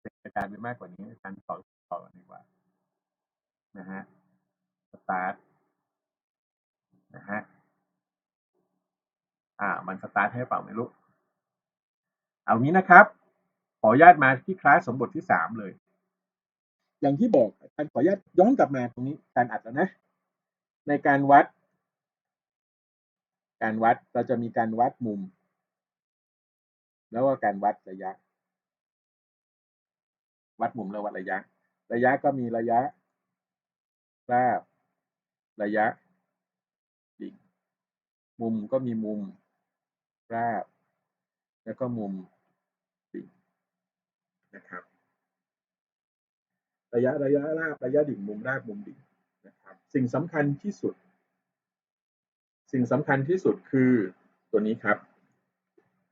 เป็นกระจายไปมากกว่านี้อาจารย์ต่อต่อกันดีกว่า นะฮะสตาร์ทนะฮะอ่า มันสตาร์ทให้เปล่าไม่รู้ เอางี้นะครับ ขออนุญาตมาที่คลาสสมบทที่สามเลย อย่างที่บอกอารขออนุญาตย้อนกลับมาตรงนี้การอัดแล้วนะ ในการวัด การวัดเราจะมีการวัดมุม แล้วก็การวัดระยะ วัดมุมแล้ววัดระยะ ระยะก็มีระยะราบระยะดิ่งมุมก็มีมุม ราบ แล้วก็มุมดิ่งนะครับ ระยะระยะราบระยะดิ่งมุมราบมุมดิ่งนะครับ สิ่งสำคัญที่สุด สิ่งสำคัญที่สุดคือตัวนี้ครับ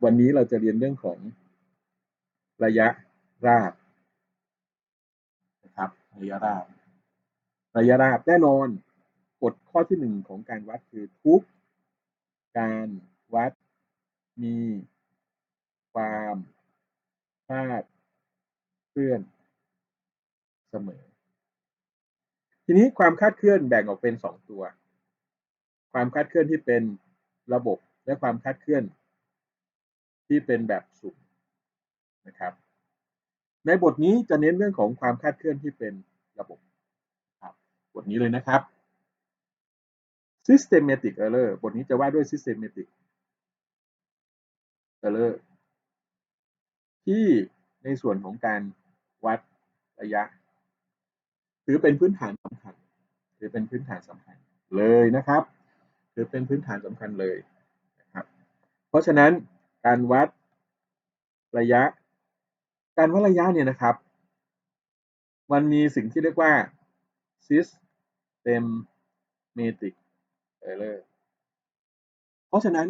วันนี้เราจะเรียนเรื่องของระยะราบ ระยะราบระยะราบแน่นอนกฎข้อที่หนึ่งของการวัดคือทุกการวัดมีความคาดเคลื่อนเสมอ ทีนี้ความคาดเคลื่อนแบ่งออกเป็นสองตัว ความคาดเคลื่อนที่เป็นระบบและความคาดเคลื่อน ที่เป็นแบบสุ่มนะครับ ในบทนี้จะเน้นเรื่องของความคาดเคลื่อนที่เป็นระบบครับบทนี้เลยนะครับ systematic error บทนี้จะว่าด้วย systematic error ที่ในส่วนของการวัดระยะ ถือเป็นพื้นฐานสำคัญถือเป็นพื้นฐานสำคัญเลยนะครับถือเป็นพื้นฐานสำคัญเลยนะครับ เพราะฉะนั้นการวัดระยะ การวัดระยะเนี่ยนะครับ มันมีสิ่งที่เรียกว่า systematic error เพราะฉะนั้น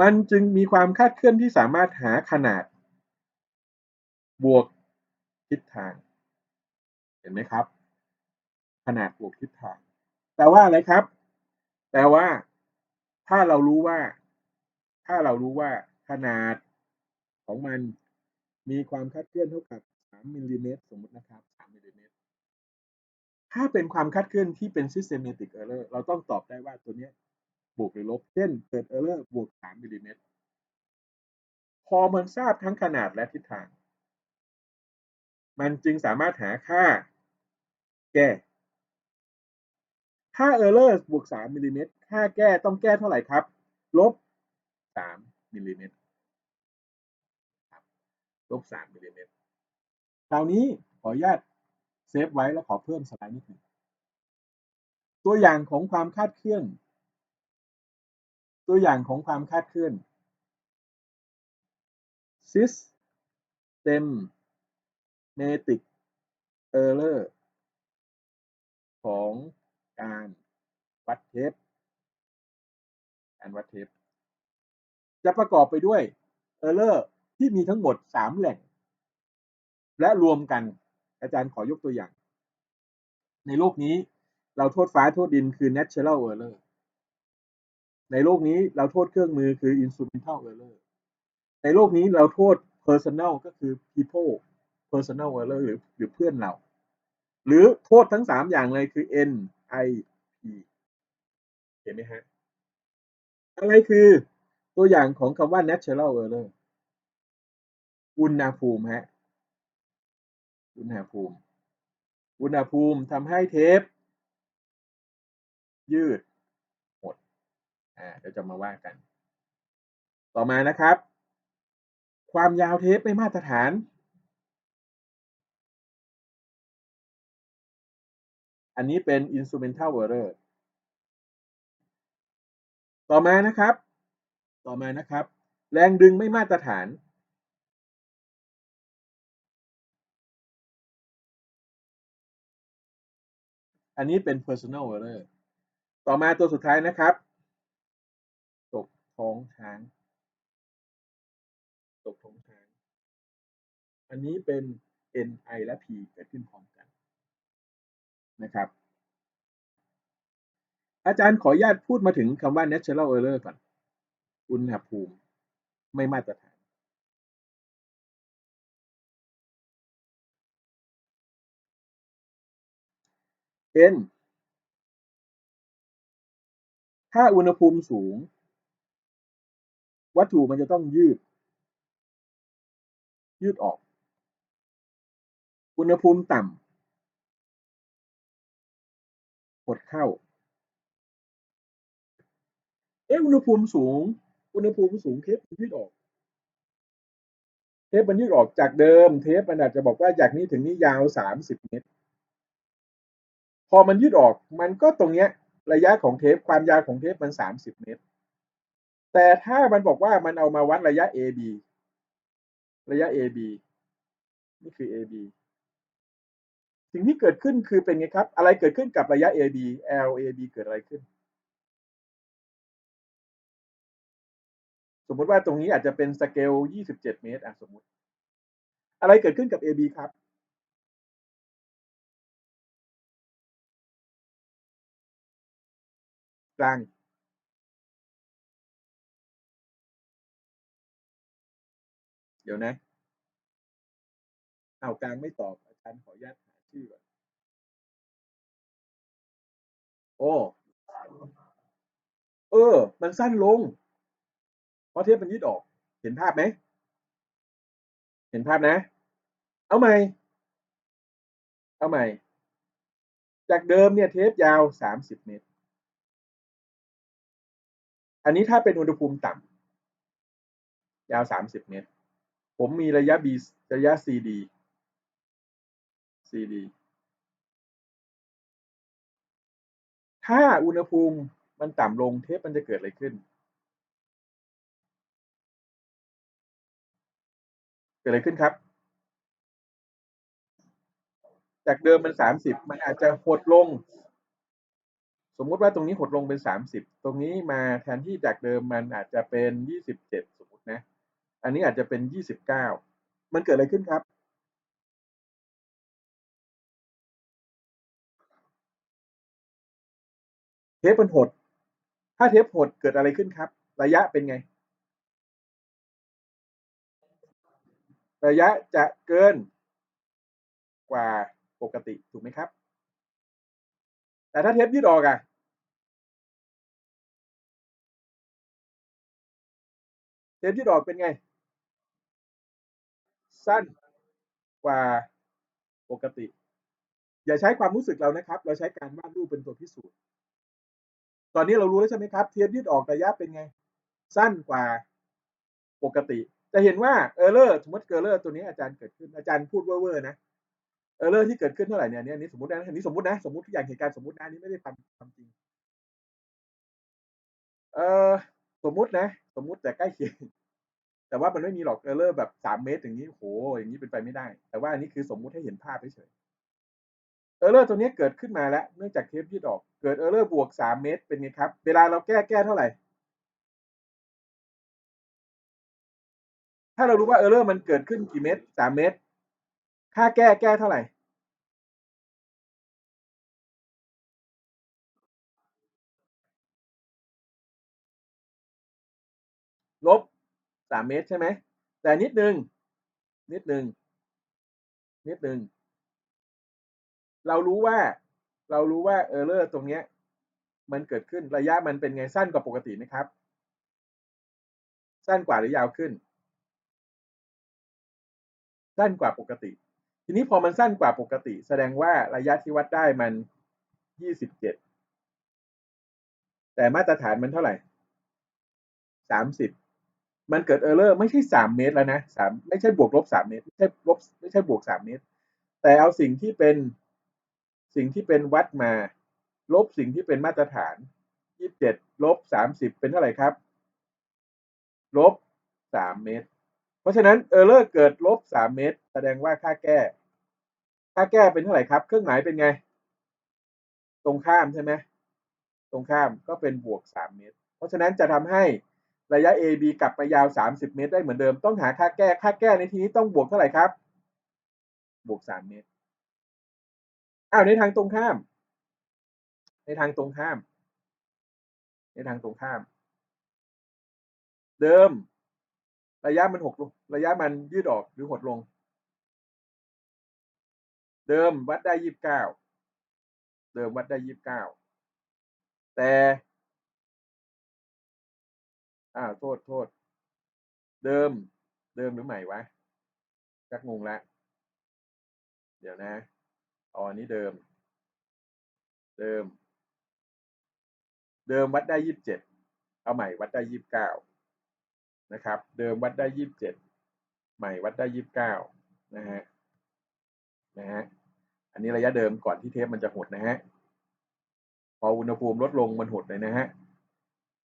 มันจึงมีความคาดเคลื่อนที่สามารถหาขนาด บวกทิศทาง เห็นไหมครับ ขนาดบวกทิศทางแปลว่าอะไรครับ แปลว่า ถ้าเรารู้ว่า ถ้าเรารู้ว่าขนาดของมัน มีความคาดเคลื่อนเท่ากับ 3มิลลิเมตรสมมตินะครับ 3มิลลิเมตรถ้าเป็นความคาดเคลื่อนที่เป็น systematic error เราต้องตอบได้ว่าตัวนี้บวกหรือลบ เช่นเกิด error บวก 3มิลลิเมตรพอมันทราบทั้งขนาดและทิศทาง มันจึงสามารถหาค่าแก้ถ้า error บวก 3มิลลิเมตรค่าแก้ต้องแก้เท่าไหร่ครับ ลบ 3มิลลิเมตร ลบ3มิลลิเมตรคราวนี้ขออนุญาตเซฟไว้แล้วขอเพิ่มสไลด์นิดหนึ่งตัวอย่างของความคาดเคลื่อน ตัวอย่างของความคาดเคลื่อน systematic error ของการวัดเทปการวัดเทปจะประกอบไปด้วย error ที่มีทั้งหมด3แหล่ง และรวมกัน อาจารย์ขอยกตัวอย่าง ในโลกนี้เราโทษฟ้าโทษดินคือ natural error ในโลกนี้เราโทษเครื่องมือคือ instrumental error ในโลกนี้เราโทษ personal ก็คือ people personal error หรือหรือเพื่อนเรา หรือโทษทั้ง3อย่างเลยคือ N I P เห็นไหมฮะ อะไรคือตัวอย่างของคำว่า natural error อุณหภูมิฮะอุณหภูมิ อุณหภูมิทำให้เทป ยืดหดอ่าเดี๋ยวจะมาว่ากัน ต่อมานะครับ ความยาวเทปไม่มาตรฐานอันนี้เป็น instrumental error ต่อมานะครับ ต่อมานะครับ แรงดึงไม่มาตรฐาน อันนี้เป็น personal error ต่อมาตัวสุดท้ายนะครับ ตกท้องช้าง ตกท้องช้าง อันนี้เป็น N I และ P เกิดขึ้นพร้อมกันนะครับ อาจารย์ขออนุญาตพูดมาถึงคำว่า natural error ก่อน อุณหภูมิไม่มาตรฐาน n ถ้าอุณหภูมิสูง วัตถุมันจะต้องยืด ยืดออก อุณหภูมิต่ำหดเข้า เอะอุณหภูมิสูง อุณหภูมิสูงเทปยืดออกเทปมันยืดออกจากเดิม เทปมันอาจจะบอกว่าจากนี้ถึงนี้ยาวสามสิบเมตร พอมันยืดออกมันก็ตรงเนี้ยระยะของเทปความยาวของเทปมันสามสิบเมตร แต่ถ้ามันบอกว่ามันเอามาวัดระยะ AB ระยะ AB นี่คือ AB สิ่งที่เกิดขึ้นคือเป็นไงครับ อะไรเกิดขึ้นกับระยะ AB LAB เกิดอะไรขึ้น สมมติว่าตรงนี้อาจจะเป็นสเกล 27 เมตรอะสมมติ อะไรเกิดขึ้นกับ AB ครับ ลางเดี๋ยวนะเอากลางไม่ตอบอาจารย์ขออนุญาตหาชื่อก่อนโอ้ เออ มันสั้นลง เพราะเทปมันยืดออก เห็นภาพไหม เห็นภาพนะ เอาใหม่ เอาใหม่ จากเดิมเนี่ยเทปยาว30เมตร อันนี้ถ้าเป็นอุณหภูมิต่ำยาว30เมตร ผมมีระยะ B ระยะ CD CD ถ้าอุณหภูมิมันต่ำลงเทปมันจะเกิดอะไรขึ้น เกิดอะไรขึ้นครับ จากเดิมมันสามสิบมันอาจจะหดลง สมมุติว่าตรงนี้หดลงเป็นสามสิบตรงนี้มาแทนที่จากเดิมมันอาจจะเป็นยี่สิบเจ็ดสมมตินะ อันนี้อาจจะเป็นยี่สิบเก้ามันเกิดอะไรขึ้นครับ เทปมันหด ถ้าเทปหดเกิดอะไรขึ้นครับ ระยะเป็นไง ระยะจะเกินกว่าปกติถูกไหมครับ แต่ถ้าเทปยืดออกอะเทปยืดออกเป็นไง สั้นกว่าปกติ อย่าใช้ความรู้สึกเรานะครับ เราใช้การวาดรูปเป็นตัวพิสูจน์ ตอนนี้เรารู้แล้วใช่ไหมครับ เทปยืดออกระยะเป็นไง สั้นกว่าปกติ จะเห็นว่าเออร์เลอร์สมมติเกอร์เลอร์ตัวนี้อาจารย์เกิดขึ้นอาจารย์พูดเว่อร์ๆนะ เออร์เลอร์ที่เกิดขึ้นเท่าไหร่เนี่ยอันนี้สมมตินะอันนี้สมมตินะสมมติทุกอย่างเหตุการณ์สมมตินะนี้ไม่ได้ทำความจริง เออสมมตินะ สมมติแต่ใกล้เคียงแต่ว่ามันไม่มีหรอกเออร์เลอร์แบบสามเมตรอย่างนี้โหอย่างนี้เป็นไปไม่ได้ แต่ว่าอันนี้คือสมมุติให้เห็นภาพเฉยเออร์เลอร์ตัวนี้เกิดขึ้นมาแล้วเนื่องจากเทปยืดออกเกิดเออร์เลอร์บวกสามเมตรเป็นไงครับ เวลาเราแก้แก้เท่าไหร่ ถ้าเรารู้ว่าเออร์เลอร์มันเกิดขึ้นกี่เมตรสามเมตรค่าแก้แก้เท่าไหร่ สามเมตรใช่ไหมแต่นิดนึง นิดนึง นิดนึง เรารู้ว่า เรารู้ว่าเออร์เลอร์ตรงเนี้ย มันเกิดขึ้นระยะมันเป็นไงสั้นกว่าปกติไหมครับ สั้นกว่าหรือยาวขึ้น สั้นกว่าปกติ ทีนี้พอมันสั้นกว่าปกติ แสดงว่าระยะที่วัดได้มันยี่สิบเจ็ดแต่มาตรฐานมันเท่าไหร่สามสิบ มันเกิดเออร์เลอร์ไม่ใช่สามเมตรแล้วนะสามไม่ใช่บวกลบสามเมตร ไม่ใช่ลบไม่ใช่บวกสามเมตร แต่เอาสิ่งที่เป็นสิ่งที่เป็นวัดมา ลบสิ่งที่เป็นมาตรฐานยี่สิบเจ็ดลบสามสิบเป็นเท่าไหร่ครับ ลบสามเมตร เพราะฉะนั้นเออร์เลอร์เกิดลบสามเมตร แสดงว่าค่าแก้ ค่าแก้เป็นเท่าไหร่ครับ เครื่องหมายเป็นไง ตรงข้ามใช่ไหมตรงข้ามก็เป็นบวกสามเมตร เพราะฉะนั้นจะทำให้ ระยะ AB กลับไปยาว 30 เมตรได้เหมือนเดิม ต้องหาค่าแก้ ค่าแก้ในที่นี้ต้องบวกเท่าไหร่ครับ บวก 3 เมตร อ้าวในทางตรงข้าม ในทางตรงข้าม ในทางตรงข้าม เดิม ระยะมันหกลระยะมันยืดออกหรือหดลง เดิมวัดได้29เดิมวัดได้ยี่สิบเก้า แต่ อ้าวโทษโทษ เดิม เดิมหรือใหม่วะจักงงละ เดี๋ยวนะอ๋ออันนี้เดิม เดิม เดิมวัดได้ยี่สิบเจ็ดเอาใหม่วัดได้ยี่สิบเก้านะครับ เดิมวัดได้ยี่สิบเจ็ดใหม่วัดได้ยี่สิบเก้านะฮะนะฮะอันนี้ระยะเดิมก่อนที่เทปมันจะหดนะฮะพออุณหภูมิลดลงมันหดเลยนะฮะ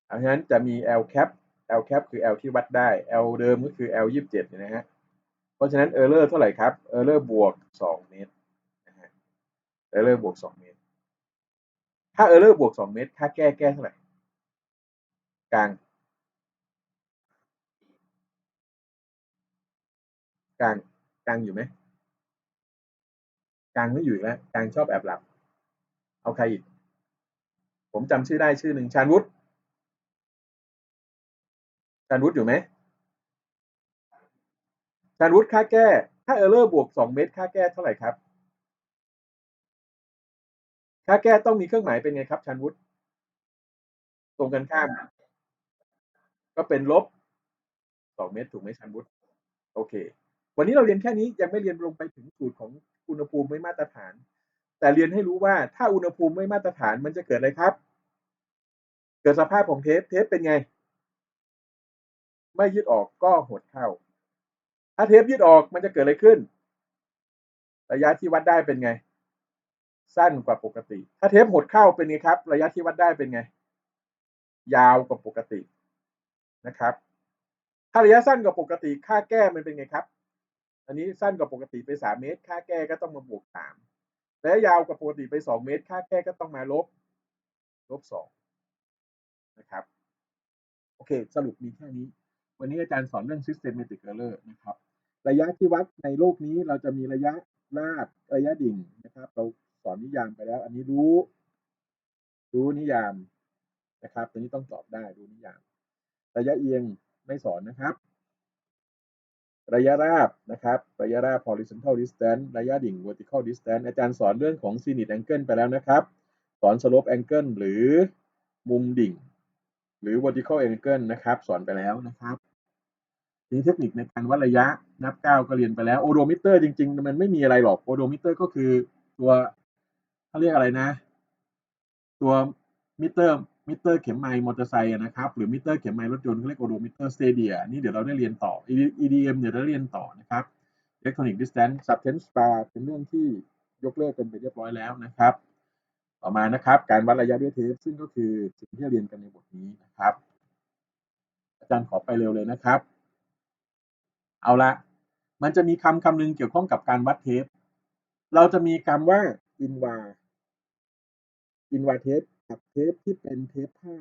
เพราะฉะนั้นจะมี L cap L cap คือ L ที่วัดได้ L เดิมก็คือ L ยี่สิบเจ็ดนะฮะ เพราะฉะนั้น error เท่าไหร่ครับ error บวกสองเมตรนะฮะ error บวกสองเมตร ถ้า error บวกสองเมตร ค่าแก้แก้เท่าไหร่ กลาง กลาง กลางอยู่ไหม กลางไม่อยู่แล้ว กลางชอบแอบหลับ เอาใครอีก ผมจำชื่อได้ชื่อหนึ่งชาญวุฒิ ชาญวุฒิอยู่ไหมชาญวุฒิค่าแก้ ถ้าเออร์เลอร์บวกสองเมตรค่าแก้เท่าไหร่ครับ ค่าแก้ต้องมีเครื่องหมายเป็นไงครับชาญวุฒิตรงกันข้าม ก็เป็นลบสองเมตรถูกไหมชาญวุฒิโอเค วันนี้เราเรียนแค่นี้ยังไม่เรียนลงไปถึงสูตรของอุณหภูมิไม่มาตรฐาน แต่เรียนให้รู้ว่าถ้าอุณหภูมิไม่มาตรฐานมันจะเกิดอะไรครับ เกิดสภาพของเทปเทปเป็นไง ไม่ยืดออกก็หดเข้า ถ้าเทปยืดออกมันจะเกิดอะไรขึ้น ระยะที่วัดได้เป็นไง สั้นกว่าปกติ ถ้าเทปหดเข้าเป็นไงครับ ระยะที่วัดได้เป็นไง ยาวกว่าปกตินะครับ ถ้าระยะสั้นกว่าปกติค่าแก้มันเป็นไงครับ อันนี้สั้นกว่าปกติไปสามเมตร ค่าแก้ก็ต้องมาบวกสามระยะยาวกว่าปกติไปสองเมตร ค่าแก้ก็ต้องมาลบลบสองนะครับ โอเค สรุปมีแค่นี้ วันนี้อาจารย์สอนเรื่อง systematic error นะครับ ระยะที่วัดในโลกนี้เราจะมีระยะราบระยะดิ่งนะครับ เราสอนนิยามไปแล้ว อันนี้รู้ รู้นิยามนะครับ ตัวนี้ต้องตอบได้รู้นิยาม ระยะเอียงไม่สอนนะครับ ระยะราบนะครับ ระยะราบ horizontal distance ระยะดิ่ง vertical distance อาจารย์สอนเรื่องของ zenith angle ไปแล้วนะครับ สอน slope angle หรือมุมดิ่ง หรือ vertical angle นะครับ สอนไปแล้วนะครับ นี้เทคนิคในการวัดระยะนับก้าวก็เรียนไปแล้วโอโดมิเตอร์จริง ๆ มันไม่มีอะไรหรอกโอโดมิเตอร์ก็คือตัวเขาเรียกอะไรนะ ตัวมิเตอร์มิเตอร์เข็มไมล์มอเตอร์ไซค์นะครับหรือมิเตอร์เข็มไมล์รถยนต์เขาเรียกโอโดมิเตอร์สเตเดียนี่เดี๋ยวเราได้เรียนต่อ EDM เดี๋ยวเราเรียนต่อนะครับ Electronic Distance Substance Bar เป็นเรื่องที่ยกเลิกกันไปเรียบร้อยแล้วนะครับ ต่อมานะครับ การวัดระยะด้วยเทปซึ่งก็คือสิ่งที่เรียนกันในบทนี้นะครับ อาจารย์ขอไปเร็วเลยนะครับ เอาละ มันจะมีคำคำหนึ่งเกี่ยวข้องกับการวัดเทป เราจะมีคำว่าอินวาอินวาเทปกับเทปที่เป็นเทปผ้า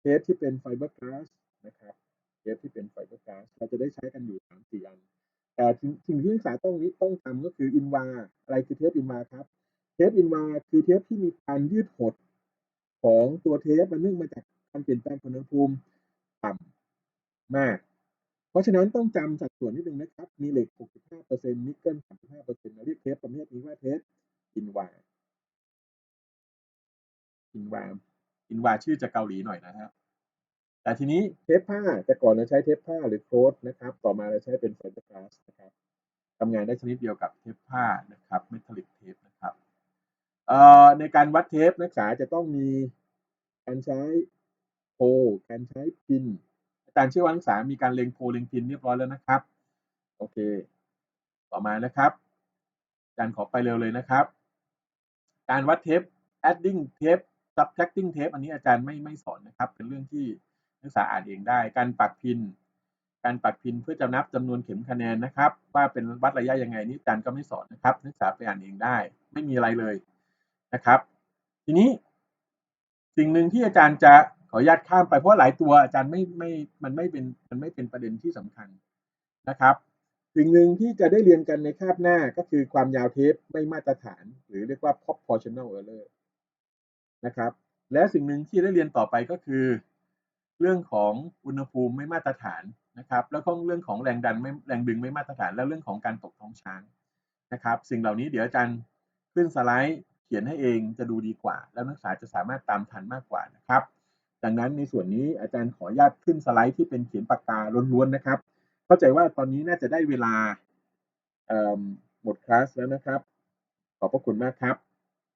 เทปที่เป็นไฟเบอร์กลาสนะครับ เทปที่เป็นไฟเบอร์กลาสเราจะได้ใช้กันอยู่สามสี่อัน แต่สิ่งที่นักศึกษาต้องนี้ต้องทำก็คืออินวาอะไรคือเทปอินวาครับ เทปอินวาคือเทปที่มีการยืดหดของตัวเทปมันเนื่องมาจากการเปลี่ยนแปลงของอุณหภูมิต่ำมาก เพราะฉะนั้นต้องจำสัดส่วนนิดนึงนะครับ มีเหล็ก 65%นิกเกิล 35%เราเรียกเทปประเภทนี้ว่าเทปอินวาอินวาอินวาชื่อจะเกาหลีหน่อยนะฮะแต่ทีนี้เทปผ้าแต่ก่อนเราใช้เทปผ้าหรือโครสนะครับ ต่อมาเราใช้เป็นไฟเบอร์กลาสนะครับทำงานได้ชนิดเดียวกับเทปผ้านะครับเมทัลลิกเทปนะครับเอ่อในการวัดเทปนักศึกษาจะต้องมีการใช้โพการใช้พินาจารย์เชื่อว่านักศึกษามีการเล็งโพเล็งพินเรียบร้อยแล้วนะครับ โอเค ต่อมานะครับอาจารย์ขอไปเร็วเลยนะครับ การวัดเทป adding tape subtracting tape อันนี้อาจารย์ไม่ไม่สอนนะครับ เป็นเรื่องที่นักศึกษาอ่านเองได้ การปักพิน การปักพินเพื่อจะนับจำนวนเข็มคะแนนนะครับ ว่าเป็นวัดระยะยังไงนี่อาจารย์ก็ไม่สอนนะครับ นักศึกษาไปอ่านเองได้ ไม่มีอะไรเลยนะครับ ทีนี้สิ่งหนึ่งที่อาจารย์จะ ขออนุญาตข้ามไปเพราะหลายตัวอาจารย์ไม่ไม่มันไม่เป็นมันไม่เป็นประเด็นที่สำคัญนะครับสิ่งหนึ่งที่จะได้เรียนกันในคาบหน้าก็คือความยาวเทปไม่มาตรฐาน หรือเรียกว่า proportional error นะครับ และสิ่งหนึ่งที่ได้เรียนต่อไปก็คือ เรื่องของอุณหภูมิไม่มาตรฐานนะครับ แล้วก็เรื่องของแรงดันไม่แรงดึงไม่มาตรฐาน และเรื่องของการตกท้องช้างนะครับ สิ่งเหล่านี้เดี๋ยวอาจารย์ขึ้นสไลด์เขียนให้เองจะดูดีกว่า แล้วนักศึกษาจะสามารถตามทันมากกว่านะครับ ดังนั้นในส่วนนี้อาจารย์ขออนุญาตขึ้นสไลด์ที่เป็นเขียนปากกาล้วนๆนะครับ เข้าใจว่าตอนนี้น่าจะได้เวลาหมดคลาสแล้วนะครับ ขอบพระคุณมากครับ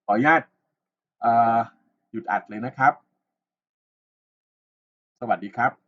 ขออนุญาตหยุดอัดเลยนะครับ สวัสดีครับ